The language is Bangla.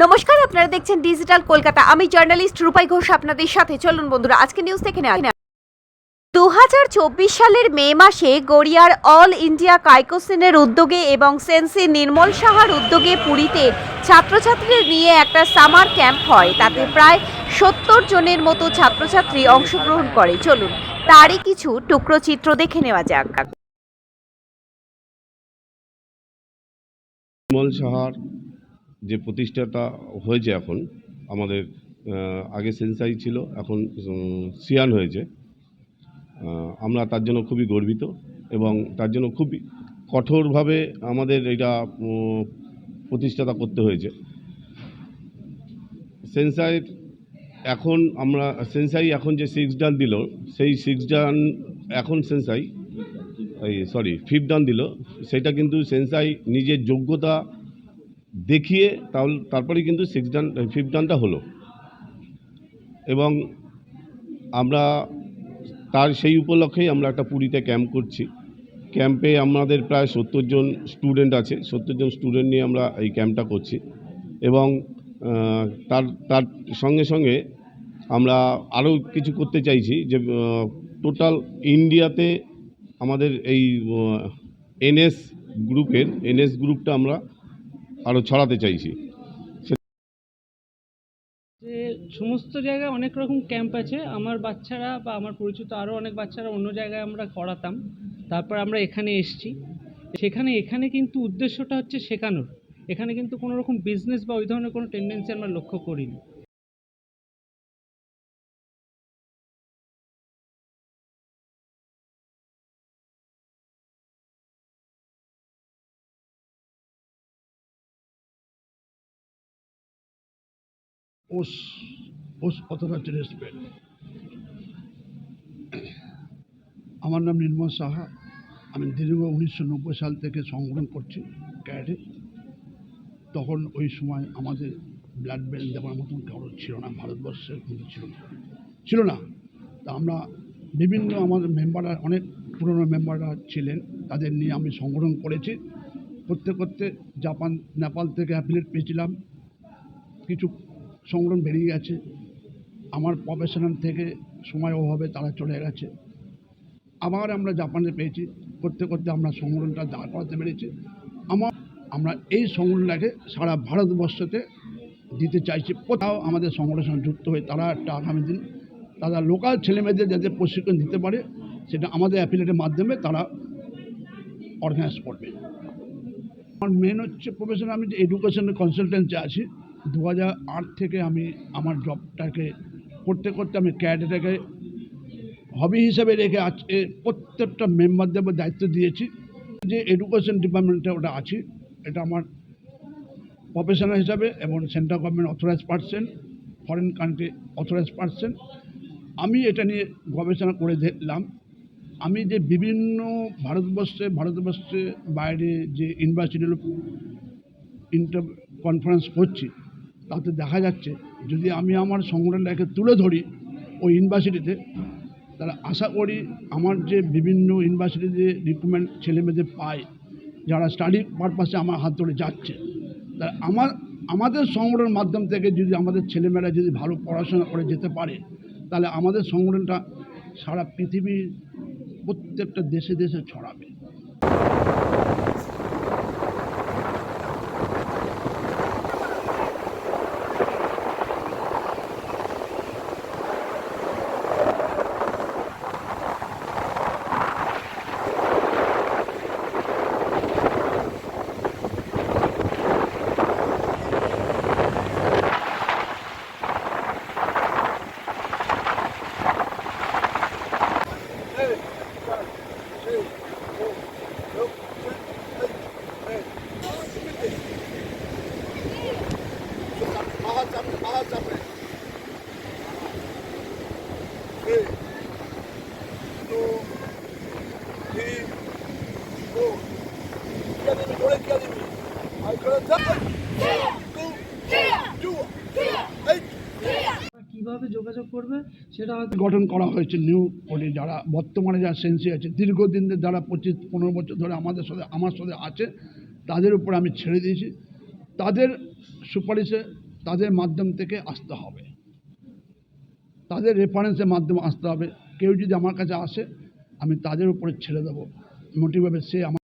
নমস্কার, আপনারা দেখছেন ডিজিটাল কলকাতা আমি জার্নালিস্ট রূপাই ঘোষ আপনাদের সাথে। চলুন বন্ধুরা, আজকে নিউজ দেখে নেওয়া দু হাজার চব্বিশ সালের মে মাসে গড়িয়ার অল ইন্ডিয়া কাইকোসিনের উদ্যোগে এবং সেন্সি নির্মল সাহার উদ্যোগে পুরীতে ছাত্রছাত্রীদের নিয়ে একটা সামার ক্যাম্প হয়। তাতে প্রায় সত্তর জনের মতো ছাত্রছাত্রী অংশগ্রহণ করে। চলুন, তারই কিছু টুকরো চিত্র দেখে নেওয়া যাক। বিমল সাহার যে প্রতিষ্ঠাটা হয়েছে এখন, আমাদের আগে সেন্সাই ছিল, এখন সিয়ান হয়েছে। আমরা তার জন্য খুবই গর্বিত এবং তার জন্য খুবই কঠোরভাবে আমাদের এটা প্রতিষ্ঠাতা করতে হয়েছে। সেন্সাইয়ের এখন আমরা, সেন্সাই এখন যে সিক্স ডান দিল, সেই সিক্স ডান, এখন সেন্সাই, এই সরি ফিফ ডান দিল, সেটা কিন্তু সেন্সাই নিজের যোগ্যতা দেখিয়ে তাহলে তারপরে কিন্তু সিক্স ডান ফিফথ ডানটা হলো। এবং আমরা তার সেই উপলক্ষেই আমরা একটা পুরীতে ক্যাম্প করছি। ক্যাম্পে আমাদের প্রায় সত্তর জন স্টুডেন্ট আছে। সত্তর জন স্টুডেন্ট নিয়ে আমরা এই ক্যাম্পটা করছি। এবং তার তার সঙ্গে সঙ্গে আমরা আরও কিছু করতে চাইছি যে টোটাল ইন্ডিয়াতে আমাদের এই এনএস গ্রুপের এনএস গ্রুপটা আমরা আরও ছড়াতে চাইছি। যে সমস্ত জায়গায় অনেক রকম ক্যাম্প আছে। আমার বাচ্চারা বা আমার পরিচিত আরও অনেক বাচ্চারা অন্য জায়গায় আমরা করাতাম। তারপর আমরা এখানে এসছি। সেখানে, এখানে কিন্তু উদ্দেশ্যটা হচ্ছে শেখানোর। এখানে কিন্তু কোনো রকম বিজনেস বা ওই ধরনের কোনো টেন্ডেন্সি আমরা লক্ষ্য করিনি। ওস ওস অথরাইজ রেসপেক্ট আমার নাম নির্মল সাহা। আমি দীর্ঘ উনিশশো নব্বই সাল থেকে সংগ্রহ করছি ক্যাডে তখন ওই সময় আমাদের ব্লাড ব্যাংক দেওয়ার মতন কারও ছিল না, ভারতবর্ষের কিন্তু ছিল না। ছিল না। তা আমরা বিভিন্ন আমাদের মেম্বাররা অনেক পুরনো মেম্বাররা ছিলেন। তাদের নিয়ে আমি সংগ্রহ করেছি। করতে করতে জাপান, নেপাল থেকে অ্যাপিলেট পেয়েছিলাম। কিছু সংগ্রাম বেরিয়ে গেছে। আমার প্রফেশনাল থেকে সময় অভাবে তারা চলে গেছে। আবার আমরা জাপানে পেয়েছি। করতে করতে আমরা সংগঠনটা দাঁড় করাতে পেরেছি। আমার আমরা এই সংগঠনটাকে সারা ভারতবর্ষতে দিতে চাইছি। কোথাও আমাদের সংগঠনের সঙ্গে যুক্ত হয়ে তারা একটা আগামী দিন তারা লোকাল ছেলেমেয়েদের যাতে প্রশিক্ষণ দিতে পারে, সেটা আমাদের অ্যাফিলেটের মাধ্যমে তারা অর্গানাইজ করবে। আমার মেন হচ্ছে প্রফেশন আমি যে এডুকেশনের কনসালটেন্সি আছি দু থেকে আমি আমার জবটাকে করতে করতে আমি ক্যাডেটাকে হবি হিসেবে রেখে আজকে প্রত্যেকটা মেম্বারদের দায়িত্ব দিয়েছি যে এডুকেশন ডিপার্টমেন্টে ওটা আছি। এটা আমার প্রফেশনাল হিসাবে এবং central government authorise person foreign country authorise person আমি এটা নিয়ে গবেষণা করে দেখলাম। আমি যে বিভিন্ন ভারতবর্ষে ভারতবর্ষে বাইরে যে ইউনিভার্সিটিগুলো ইন্টার কনফারেন্স করছি তাতে দেখা যাচ্ছে যদি আমি আমার সংগঠনটাকে তুলে ধরি ওই ইউনিভার্সিটিতে, তাহলে আশা করি আমার যে বিভিন্ন ইউনিভার্সিটিতে রিক্রুটমেন্ট ছেলেমেয়েদের পায়, যারা স্টাডি পারপাসে আমার হাত ধরে যাচ্ছে তা আমার, আমাদের সংগঠনের মাধ্যম থেকে যদি আমাদের ছেলেমেয়েরা যদি ভালো পড়াশোনা করে যেতে পারে, তাহলে আমাদের সংগঠনটা সারা পৃথিবীর প্রত্যেকটা দেশে দেশে ছড়াবে। কীভাবে যোগাযোগ করবে সেটা হয়তো গঠন করা হয়েছে নিউ করে যারা বর্তমানে যারা সেন্সি আছে দীর্ঘদিন যারা পঁচিশ, পনেরো বছর ধরে আমাদের সাথে, আমার সাথে আছে, তাদের উপর আমি ছেড়ে দিয়েছি। তাদের সুপারিশে তাদের মাধ্যম থেকে আসতে হবে। তাদের রেফারেন্সের মাধ্যমে আসতে হবে। কেউ যদি আমার কাছে আসে, আমি তাদের উপরে ছেড়ে দেবো। মোটিভাবে সে আমার